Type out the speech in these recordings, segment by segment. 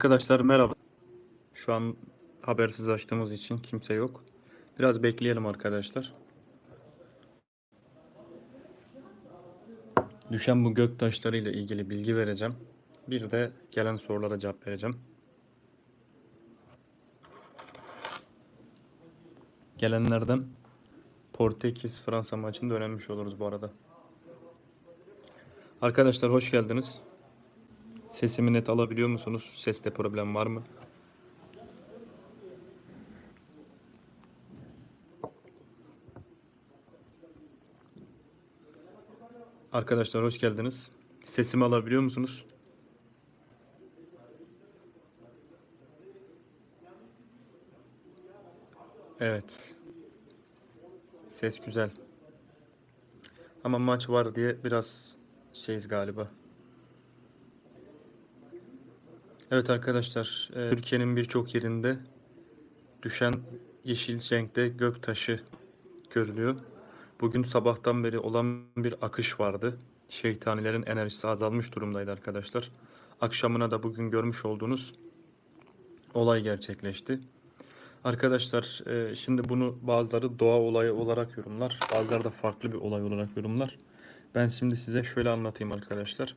Arkadaşlar merhaba. Şu an habersiz açtığımız için kimse yok. Biraz bekleyelim arkadaşlar. Düşen bu gök taşları ile ilgili bilgi vereceğim. Bir de gelen sorulara cevap vereceğim. Gelenlerden Portekiz Fransa maçını da oluruz bu arada. Arkadaşlar hoş geldiniz. Sesimi net alabiliyor musunuz? Seste problem var mı? Arkadaşlar hoş geldiniz. Sesimi alabiliyor musunuz? Evet. Ses güzel. Ama maç var diye biraz şeyiz galiba. Evet arkadaşlar, e, Türkiye'nin birçok yerinde düşen yeşil renkte gök taşı görülüyor. Bugün sabahtan beri olan bir akış vardı. Şeytanilerin enerjisi azalmış durumdaydı arkadaşlar. Akşamına da bugün görmüş olduğunuz olay gerçekleşti. Arkadaşlar e, şimdi bunu bazıları doğa olayı olarak yorumlar. Bazıları da farklı bir olay olarak yorumlar. Ben şimdi size şöyle anlatayım arkadaşlar.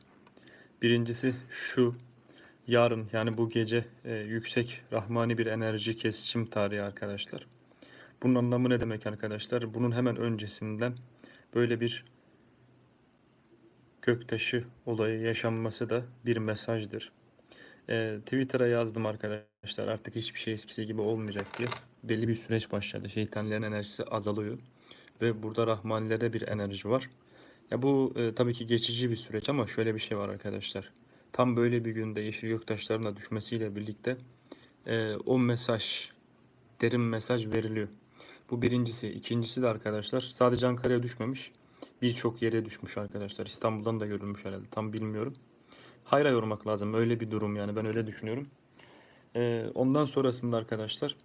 Birincisi şu. Yarın yani bu gece e, yüksek rahmani bir enerji kesişim tarihi arkadaşlar. Bunun anlamı ne demek arkadaşlar? Bunun hemen öncesinden böyle bir göktaşı olayı yaşanması da bir mesajdır. E, Twitter'a yazdım arkadaşlar artık hiçbir şey eskisi gibi olmayacak diye. Belli bir süreç başladı. Şeytanların enerjisi azalıyor. Ve burada rahmanilere bir enerji var. Ya bu e, tabii ki geçici bir süreç ama şöyle bir şey var arkadaşlar. Tam böyle bir günde yeşil göktaşların da düşmesiyle birlikte e, o mesaj, derin mesaj veriliyor. Bu birincisi. İkincisi de arkadaşlar sadece Ankara'ya düşmemiş. Birçok yere düşmüş arkadaşlar. İstanbul'dan da görülmüş herhalde. Tam bilmiyorum. Hayra yormak lazım. Öyle bir durum yani. Ben öyle düşünüyorum. E, ondan sonrasında arkadaşlar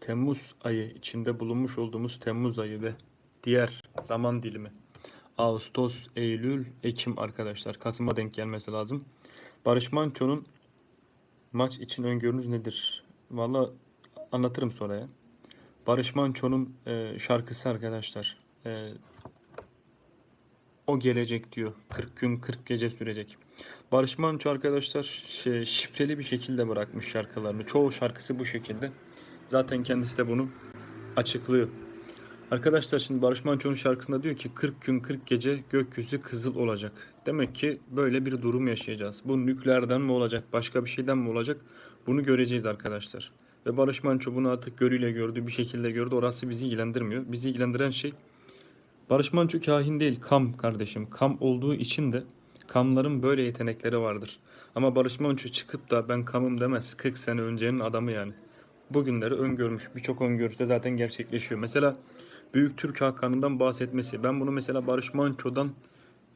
Temmuz ayı içinde bulunmuş olduğumuz Temmuz ayı ve diğer zaman dilimi Ağustos, Eylül, Ekim arkadaşlar. Kasım'a denk gelmesi lazım. Barış Manço'nun maç için öngörünüz nedir? Valla anlatırım sonra ya. Barış Manço'nun e, şarkısı arkadaşlar. E, o gelecek diyor. 40 gün 40 gece sürecek. Barış Manço arkadaşlar şey, şifreli bir şekilde bırakmış şarkılarını. Çoğu şarkısı bu şekilde. Zaten kendisi de bunu açıklıyor. Arkadaşlar şimdi Barış Manço'nun şarkısında diyor ki 40 gün 40 gece gökyüzü kızıl olacak. Demek ki böyle bir durum yaşayacağız. Bu nükleerden mi olacak, başka bir şeyden mi olacak? Bunu göreceğiz arkadaşlar. Ve Barış Manço bunu artık görüyle gördü, bir şekilde gördü. Orası bizi ilgilendirmiyor. Bizi ilgilendiren şey Barış Manço kahin değil, kam kardeşim. Kam olduğu için de kamların böyle yetenekleri vardır. Ama Barış Manço çıkıp da ben kamım demez. 40 sene öncenin adamı yani. Bugünleri öngörmüş. Birçok öngörüsü de zaten gerçekleşiyor. Mesela Büyük Türk Hakanı'ndan bahsetmesi. Ben bunu mesela Barış Manço'dan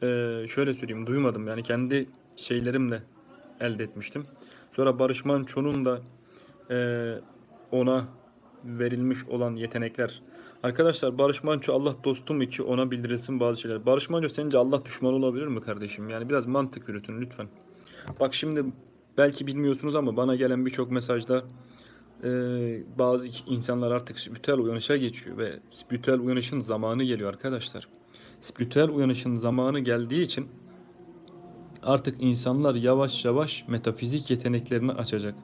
e, şöyle söyleyeyim duymadım. Yani kendi şeylerimle elde etmiştim. Sonra Barış Manço'nun da e, ona verilmiş olan yetenekler. Arkadaşlar Barış Manço Allah dostum ki ona bildirilsin bazı şeyler. Barış Manço sence Allah düşmanı olabilir mi kardeşim? Yani biraz mantık yürütün lütfen. Bak şimdi belki bilmiyorsunuz ama bana gelen birçok mesajda e, bazı insanlar artık spiritüel uyanışa geçiyor ve spiritüel uyanışın zamanı geliyor arkadaşlar. Spiritüel uyanışın zamanı geldiği için artık insanlar yavaş yavaş metafizik yeteneklerini açacak.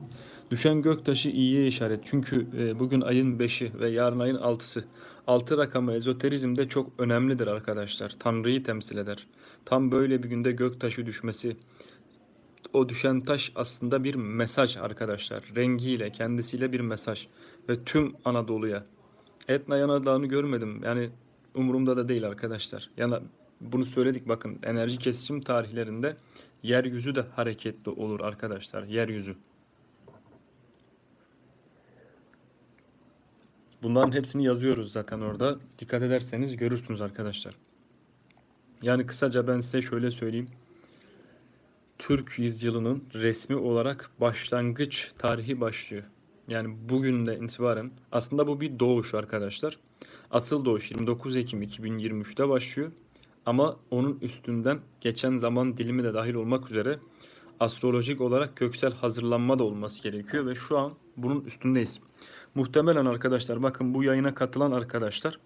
Düşen göktaşı iyiye işaret. Çünkü e, bugün ayın 5'i ve yarın ayın 6'sı. 6 rakamı ezoterizmde çok önemlidir arkadaşlar. Tanrı'yı temsil eder. Tam böyle bir günde göktaşı düşmesi, o düşen taş aslında bir mesaj arkadaşlar. Rengiyle, kendisiyle bir mesaj. Ve tüm Anadolu'ya. Etna Yanardağ'ını görmedim. Yani umurumda da değil arkadaşlar. Yani bunu söyledik bakın enerji kesişim tarihlerinde yeryüzü de hareketli olur arkadaşlar. Yeryüzü. Bunların hepsini yazıyoruz zaten orada. Dikkat ederseniz görürsünüz arkadaşlar. Yani kısaca ben size şöyle söyleyeyim. Türk yüzyılının resmi olarak başlangıç tarihi başlıyor. Yani bugünden itibaren aslında bu bir doğuş arkadaşlar. Asıl doğuş 29 Ekim 2023'te başlıyor. Ama onun üstünden geçen zaman dilimi de dahil olmak üzere astrolojik olarak köksel hazırlanma da olması gerekiyor ve şu an bunun üstündeyiz. Muhtemelen arkadaşlar bakın bu yayına katılan arkadaşlar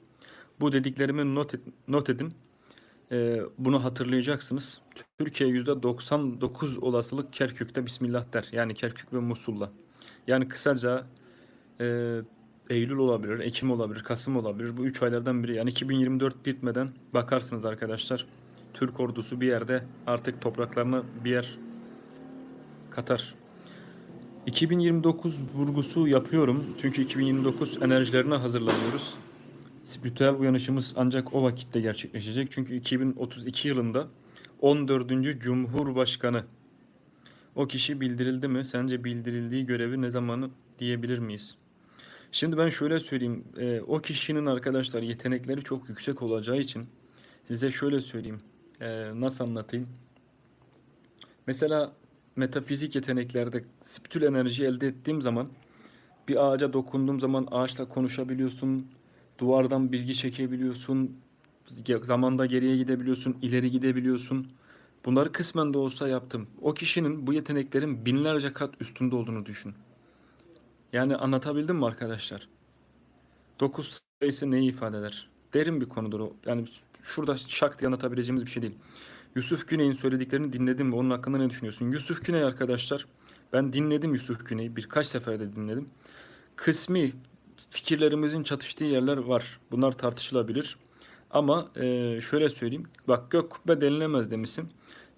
bu dediklerimi not, et- not edin. Ee, bunu hatırlayacaksınız. Türkiye %99 olasılık Kerkük'te Bismillah der. Yani Kerkük ve Musul'la. Yani kısaca e, Eylül olabilir, Ekim olabilir, Kasım olabilir. Bu üç aylardan biri. Yani 2024 bitmeden bakarsınız arkadaşlar. Türk ordusu bir yerde artık topraklarına bir yer katar. 2029 vurgusu yapıyorum. Çünkü 2029 enerjilerine hazırlanıyoruz. Spiritüel uyanışımız ancak o vakitte gerçekleşecek. Çünkü 2032 yılında 14. Cumhurbaşkanı o kişi bildirildi mi? Sence bildirildiği görevi ne zamanı diyebilir miyiz? Şimdi ben şöyle söyleyeyim. Ee, o kişinin arkadaşlar yetenekleri çok yüksek olacağı için size şöyle söyleyeyim. Ee, nasıl anlatayım? Mesela metafizik yeteneklerde spiritüel enerji elde ettiğim zaman bir ağaca dokunduğum zaman ağaçla konuşabiliyorsun. Duvardan bilgi çekebiliyorsun. Zamanda geriye gidebiliyorsun, ileri gidebiliyorsun. Bunları kısmen de olsa yaptım. O kişinin bu yeteneklerin binlerce kat üstünde olduğunu düşün. Yani anlatabildim mi arkadaşlar? 9 sayısı neyi ifade eder? Derin bir konudur o. Yani şurada şak diye anlatabileceğimiz bir şey değil. Yusuf Güney'in söylediklerini dinledim mi? Onun hakkında ne düşünüyorsun? Yusuf Güney arkadaşlar, ben dinledim Yusuf Güney'i. Birkaç sefer de dinledim. Kısmi fikirlerimizin çatıştığı yerler var. Bunlar tartışılabilir. Ama e, şöyle söyleyeyim. Bak gök kubbe denilemez demişsin.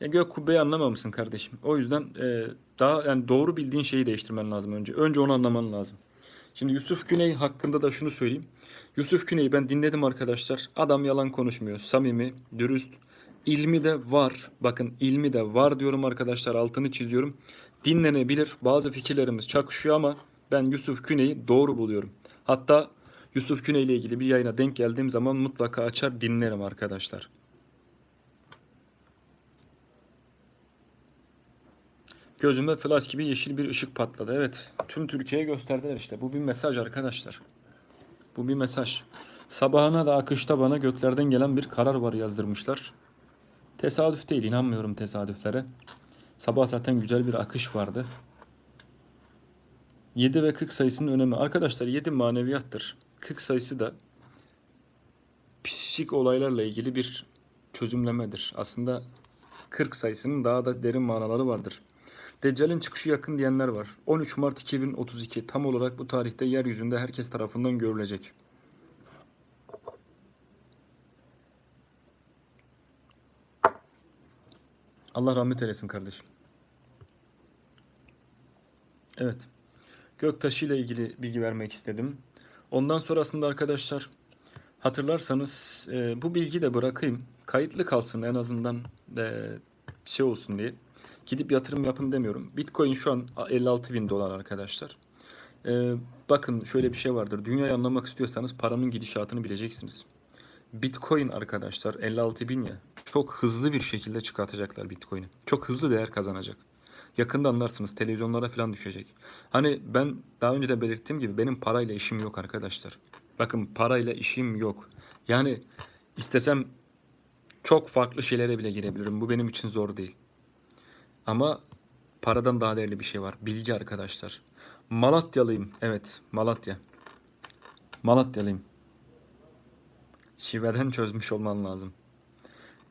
Ya gök kubbeyi anlamamışsın kardeşim. O yüzden e, daha yani doğru bildiğin şeyi değiştirmen lazım önce. Önce onu anlaman lazım. Şimdi Yusuf Güney hakkında da şunu söyleyeyim. Yusuf Güney'i ben dinledim arkadaşlar. Adam yalan konuşmuyor. Samimi, dürüst. İlmi de var. Bakın ilmi de var diyorum arkadaşlar. Altını çiziyorum. Dinlenebilir. Bazı fikirlerimiz çakışıyor ama ben Yusuf Güney'i doğru buluyorum. Hatta Yusuf Güney ile ilgili bir yayına denk geldiğim zaman mutlaka açar dinlerim arkadaşlar. Gözüme flash gibi yeşil bir ışık patladı. Evet, tüm Türkiye'ye gösterdiler işte. Bu bir mesaj arkadaşlar. Bu bir mesaj. Sabahına da akışta bana göklerden gelen bir karar var yazdırmışlar. Tesadüf değil, inanmıyorum tesadüflere. Sabah zaten güzel bir akış vardı. 7 ve 40 sayısının önemi. Arkadaşlar 7 maneviyattır. 40 sayısı da psikik olaylarla ilgili bir çözümlemedir. Aslında 40 sayısının daha da derin manaları vardır. Deccal'in çıkışı yakın diyenler var. 13 Mart 2032 tam olarak bu tarihte yeryüzünde herkes tarafından görülecek. Allah rahmet eylesin kardeşim. Evet. Göktaşı ile ilgili bilgi vermek istedim. Ondan sonrasında arkadaşlar hatırlarsanız e, bu bilgi de bırakayım. Kayıtlı kalsın en azından e, şey olsun diye. Gidip yatırım yapın demiyorum. Bitcoin şu an 56 bin dolar arkadaşlar. E, bakın şöyle bir şey vardır. Dünyayı anlamak istiyorsanız paranın gidişatını bileceksiniz. Bitcoin arkadaşlar 56 bin ya çok hızlı bir şekilde çıkartacaklar Bitcoin'i. Çok hızlı değer kazanacak. Yakında anlarsınız televizyonlara falan düşecek. Hani ben daha önce de belirttiğim gibi benim parayla işim yok arkadaşlar. Bakın parayla işim yok. Yani istesem çok farklı şeylere bile girebilirim. Bu benim için zor değil. Ama paradan daha değerli bir şey var. Bilgi arkadaşlar. Malatyalıyım. Evet Malatya. Malatyalıyım. Şiveden çözmüş olman lazım.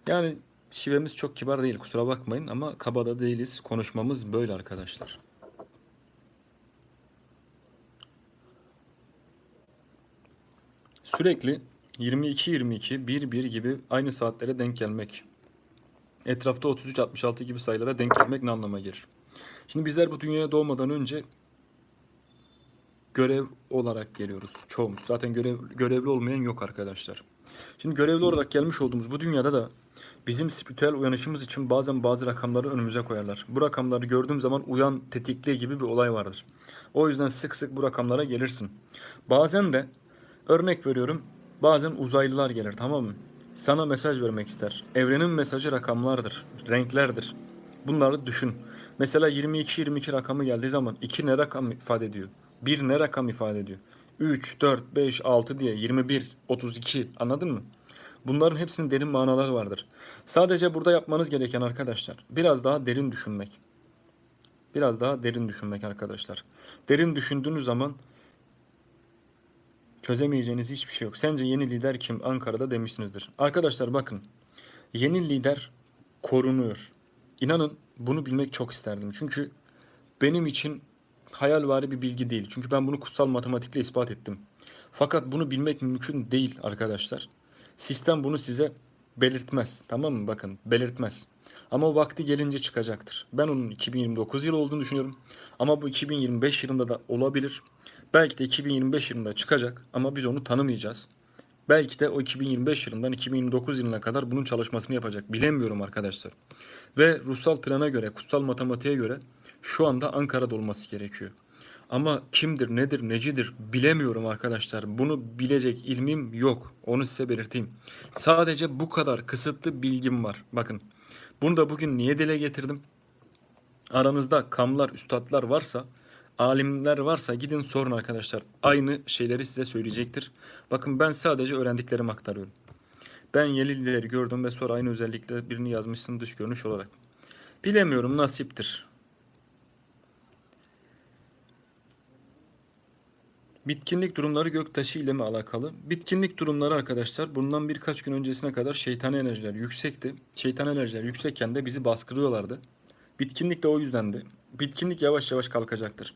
Yani şivemiz çok kibar değil kusura bakmayın ama kaba da değiliz. Konuşmamız böyle arkadaşlar. Sürekli 22-22, 1-1 gibi aynı saatlere denk gelmek. Etrafta 33-66 gibi sayılara denk gelmek ne anlama gelir? Şimdi bizler bu dünyaya doğmadan önce görev olarak geliyoruz çoğumuz. Zaten görev, görevli olmayan yok arkadaşlar. Şimdi görevli olarak gelmiş olduğumuz bu dünyada da bizim spiritüel uyanışımız için bazen bazı rakamları önümüze koyarlar. Bu rakamları gördüğüm zaman uyan tetikle gibi bir olay vardır. O yüzden sık sık bu rakamlara gelirsin. Bazen de örnek veriyorum bazen uzaylılar gelir tamam mı? Sana mesaj vermek ister. Evrenin mesajı rakamlardır, renklerdir. Bunları düşün. Mesela 22-22 rakamı geldiği zaman 2 ne rakam ifade ediyor? 1 ne rakam ifade ediyor? 3, 4, 5, 6 diye 21, 32 anladın mı? Bunların hepsinin derin manaları vardır. Sadece burada yapmanız gereken arkadaşlar biraz daha derin düşünmek. Biraz daha derin düşünmek arkadaşlar. Derin düşündüğünüz zaman çözemeyeceğiniz hiçbir şey yok. Sence yeni lider kim? Ankara'da demişsinizdir. Arkadaşlar bakın. Yeni lider korunuyor. İnanın bunu bilmek çok isterdim. Çünkü benim için hayalvari bir bilgi değil. Çünkü ben bunu kutsal matematikle ispat ettim. Fakat bunu bilmek mümkün değil arkadaşlar. Sistem bunu size belirtmez. Tamam mı? Bakın belirtmez. Ama vakti gelince çıkacaktır. Ben onun 2029 yılı olduğunu düşünüyorum. Ama bu 2025 yılında da olabilir. Belki de 2025 yılında çıkacak ama biz onu tanımayacağız. Belki de o 2025 yılından 2029 yılına kadar bunun çalışmasını yapacak. Bilemiyorum arkadaşlar. Ve ruhsal plana göre, kutsal matematiğe göre şu anda Ankara'da olması gerekiyor. Ama kimdir, nedir, necidir bilemiyorum arkadaşlar. Bunu bilecek ilmim yok. Onu size belirteyim. Sadece bu kadar kısıtlı bilgim var. Bakın. Bunu da bugün niye dile getirdim? Aranızda kamlar, üstadlar varsa, alimler varsa gidin sorun arkadaşlar. Aynı şeyleri size söyleyecektir. Bakın ben sadece öğrendiklerimi aktarıyorum. Ben Yelilileri gördüm ve sonra aynı özellikle birini yazmışsın dış görünüş olarak. Bilemiyorum nasiptir. Bitkinlik durumları göktaşı ile mi alakalı? Bitkinlik durumları arkadaşlar bundan birkaç gün öncesine kadar şeytan enerjiler yüksekti. Şeytan enerjiler yüksekken de bizi baskılıyorlardı. Bitkinlik de o yüzdendi. Bitkinlik yavaş yavaş kalkacaktır.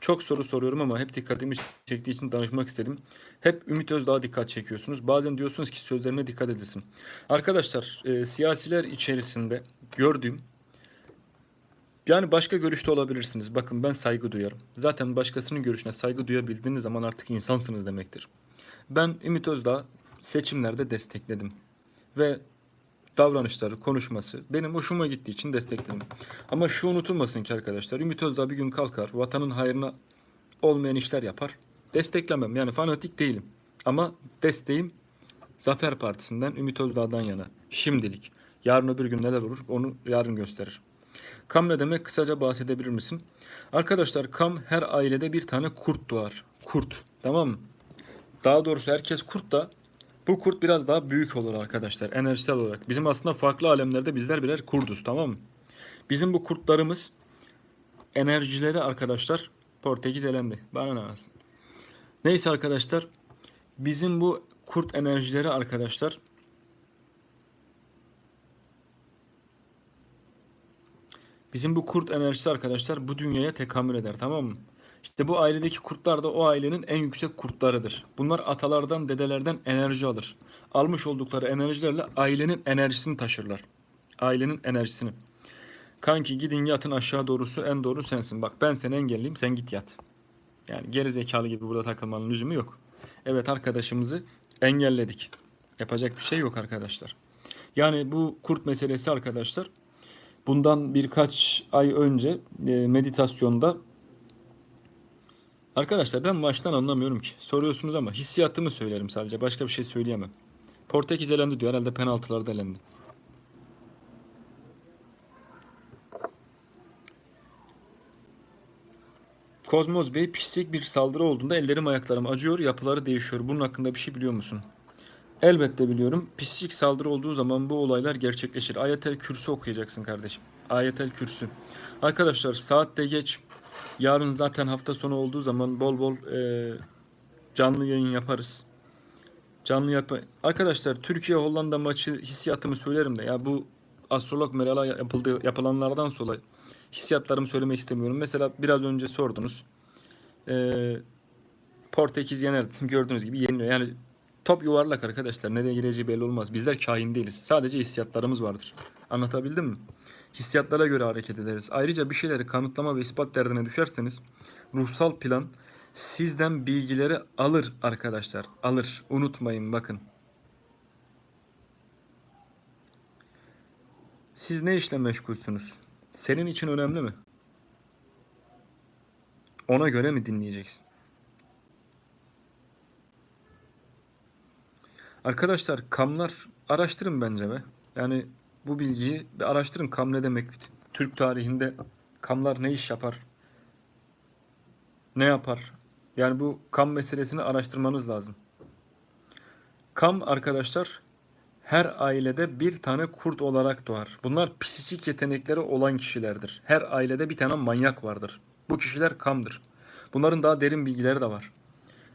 Çok soru soruyorum ama hep dikkatimi çektiği için danışmak istedim. Hep Ümit Özdağ'a dikkat çekiyorsunuz. Bazen diyorsunuz ki sözlerine dikkat edilsin. Arkadaşlar e, siyasiler içerisinde gördüğüm yani başka görüşte olabilirsiniz. Bakın ben saygı duyarım. Zaten başkasının görüşüne saygı duyabildiğiniz zaman artık insansınız demektir. Ben Ümit Özdağ seçimlerde destekledim. Ve davranışları, konuşması benim hoşuma gittiği için destekledim. Ama şu unutulmasın ki arkadaşlar Ümit Özdağ bir gün kalkar vatanın hayrına olmayan işler yapar. Desteklemem yani fanatik değilim. Ama desteğim Zafer Partisi'nden Ümit Özdağ'dan yana. Şimdilik. Yarın öbür gün neler olur onu yarın gösterir. Kam ne demek? Kısaca bahsedebilir misin? Arkadaşlar kam her ailede bir tane kurt doğar. Kurt. Tamam mı? Daha doğrusu herkes kurt da bu kurt biraz daha büyük olur arkadaşlar enerjisel olarak. Bizim aslında farklı alemlerde bizler birer kurduz tamam mı? Bizim bu kurtlarımız enerjileri arkadaşlar Portekiz elendi. Bana ne alsın. Neyse arkadaşlar bizim bu kurt enerjileri arkadaşlar Bizim bu kurt enerjisi arkadaşlar bu dünyaya tekamül eder tamam mı? İşte bu ailedeki kurtlar da o ailenin en yüksek kurtlarıdır. Bunlar atalardan, dedelerden enerji alır. Almış oldukları enerjilerle ailenin enerjisini taşırlar. Ailenin enerjisini. Kanki gidin yatın aşağı doğrusu en doğru sensin. Bak ben seni engelleyeyim sen git yat. Yani geri zekalı gibi burada takılmanın lüzumu yok. Evet arkadaşımızı engelledik. Yapacak bir şey yok arkadaşlar. Yani bu kurt meselesi arkadaşlar bundan birkaç ay önce e, meditasyonda Arkadaşlar ben maçtan anlamıyorum ki. Soruyorsunuz ama hissiyatımı söylerim sadece. Başka bir şey söyleyemem. Portekiz elendi diyor. Herhalde penaltılarda elendi. Kozmoz Bey pislik bir saldırı olduğunda ellerim ayaklarım acıyor, yapıları değişiyor. Bunun hakkında bir şey biliyor musun? Elbette biliyorum. Pislik saldırı olduğu zaman bu olaylar gerçekleşir. Ayetel Kürsü okuyacaksın kardeşim. Ayetel Kürsü. Arkadaşlar saatte geç. Yarın zaten hafta sonu olduğu zaman bol bol e, canlı yayın yaparız. Canlı yap. Arkadaşlar Türkiye Hollanda maçı hissiyatımı söylerim de ya bu astrolog Meral'a yapıldı yapılanlardan sonra hissiyatlarımı söylemek istemiyorum. Mesela biraz önce sordunuz. Ee, Portekiz yener. Gördüğünüz gibi yeniliyor. Yani top yuvarlak arkadaşlar. Nereye gireceği belli olmaz. Bizler kain değiliz. Sadece hissiyatlarımız vardır. Anlatabildim mi? Hissiyatlara göre hareket ederiz. Ayrıca bir şeyleri kanıtlama ve ispat derdine düşerseniz ruhsal plan sizden bilgileri alır arkadaşlar. Alır. Unutmayın bakın. Siz ne işle meşgulsünüz? Senin için önemli mi? Ona göre mi dinleyeceksin? Arkadaşlar kamlar araştırın bence be. Yani bu bilgiyi bir araştırın. Kam ne demek? Türk tarihinde kamlar ne iş yapar? Ne yapar? Yani bu kam meselesini araştırmanız lazım. Kam arkadaşlar her ailede bir tane kurt olarak doğar. Bunlar psikik yetenekleri olan kişilerdir. Her ailede bir tane manyak vardır. Bu kişiler kamdır. Bunların daha derin bilgileri de var.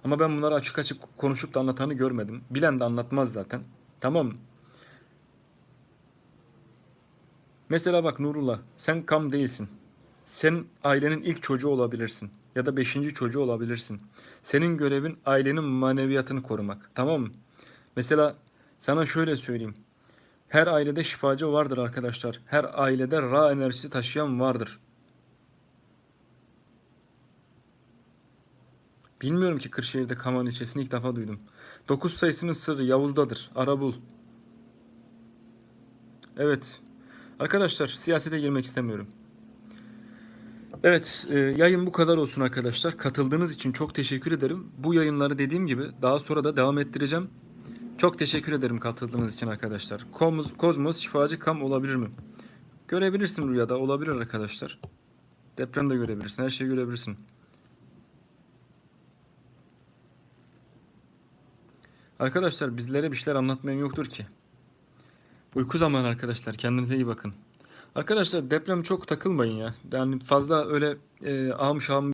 Ama ben bunları açık açık konuşup da anlatanı görmedim. Bilen de anlatmaz zaten. Tamam? Mesela bak Nurullah, sen kam değilsin. Sen ailenin ilk çocuğu olabilirsin. Ya da beşinci çocuğu olabilirsin. Senin görevin ailenin maneviyatını korumak. Tamam mı? Mesela sana şöyle söyleyeyim. Her ailede şifacı vardır arkadaşlar. Her ailede ra enerjisi taşıyan vardır. Bilmiyorum ki Kırşehir'de Kaman ilçesini ilk defa duydum. 9 sayısının sırrı Yavuz'dadır. Ara bul. Evet. Arkadaşlar siyasete girmek istemiyorum. Evet, e, yayın bu kadar olsun arkadaşlar. Katıldığınız için çok teşekkür ederim. Bu yayınları dediğim gibi daha sonra da devam ettireceğim. Çok teşekkür ederim katıldığınız için arkadaşlar. Kozmos, Kozmos şifacı kam olabilir mi? Görebilirsin rüyada, olabilir arkadaşlar. Deprem de görebilirsin, her şeyi görebilirsin. Arkadaşlar bizlere bir şeyler anlatmayan yoktur ki. Uyku zamanı arkadaşlar. Kendinize iyi bakın. Arkadaşlar deprem çok takılmayın ya. Yani fazla öyle e, ahım şahım